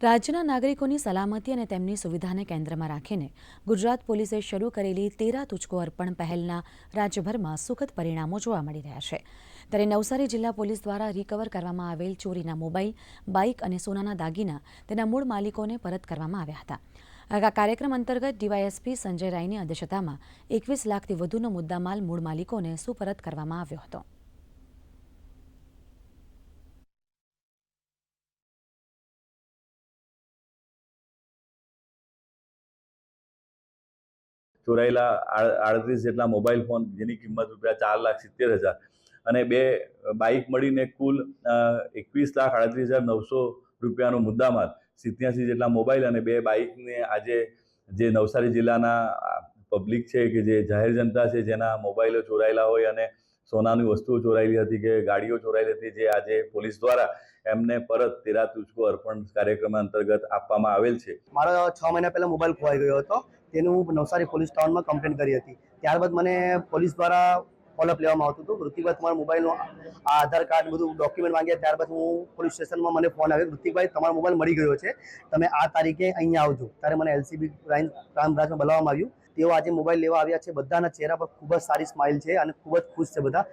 રાજ્યના નાગરિકોની સલામતી અને તેમની સુવિધાને કેન્દ્રમાં રાખીને ગુજરાત પોલીસે શરૂ કરેલી તેરા તુચકો અર્પણ પહેલના રાજ્યભરમાં સુખદ પરિણામો જોવા મળી રહ્યા છે. ત્યારે નવસારી જિલ્લા પોલીસ દ્વારા રિકવર કરવામાં આવેલ ચોરીના મોબાઈલ બાઇક અને સોનાના દાગીના તેના મૂળ માલિકોને પરત કરવામાં આવ્યા હતા. આ કાર્યક્રમ અંતર્ગત ડીવાયએસપી સંજય રાયની અધ્યક્ષતામાં એકવીસ લાખથી વધુનો મુદ્દામાલ મૂળ માલિકોને સુપરત કરવામાં આવ્યો હતો. ચોરાયેલા આડત્રીસ જેટલા મોબાઈલ ફોન, જેની કિંમત રૂપિયા ચાર લાખ સિત્તેર હજાર. અને બે બાઇક મળીને કુલ એકવીસ લાખ આડત્રીસ હજાર નવસો રૂપિયાનો મુદ્દામાલ, સિત્યાસી જેટલા મોબાઈલ અને બે બાઇકને આજે જે નવસારી જિલ્લાના પબ્લિક છે કે જે જાહેર જનતા છે, જેના મોબાઈલો ચોરાયેલા હોય અને સોનાની વસ્તુઓ ચોરાયેલી હતી કે ગાડીઓ ચોરાયેલી હતી જે આજે પોલીસ દ્વારા એમને પરત તેરા તુચકો અર્પણ કાર્યક્રમ અંતર્ગત આપવામાં આવેલ છે. મારો છ મહિના પહેલાં મોબાઈલ ખોવાઈ ગયો હતો. તેનું હું નવસારી પોલીસ ટાઉનમાં કમ્પ્લેન કરી હતી. ત્યારબાદ મને પોલીસ દ્વારા ફોલોઅપ લેવામાં આવતું હતું. ઋતિકભાઈ તમારા મોબાઈલનો આ આધાર કાર્ડ બધું ડોક્યુમેન્ટ માંગ્યા ત્યારબાદ હું પોલીસ સ્ટેશનમાં મને ફોન આવ્યો. ઋતિકભાઈ તમારો મોબાઈલ મળી ગયો છે. તમે આ તારીખે અહીંયા આવજો. ત્યારે મને એલસીબી ક્રાઇમ ક્રાઇમ બ્રાન્ચમાં બોલાવવામાં આવ્યું. તેઓ આજે મોબાઈલ લેવા આવ્યા છે. બધાના ચહેરા પર ખૂબ જ સારી સ્માઇલ છે અને ખૂબ જ ખુશ છે બધા.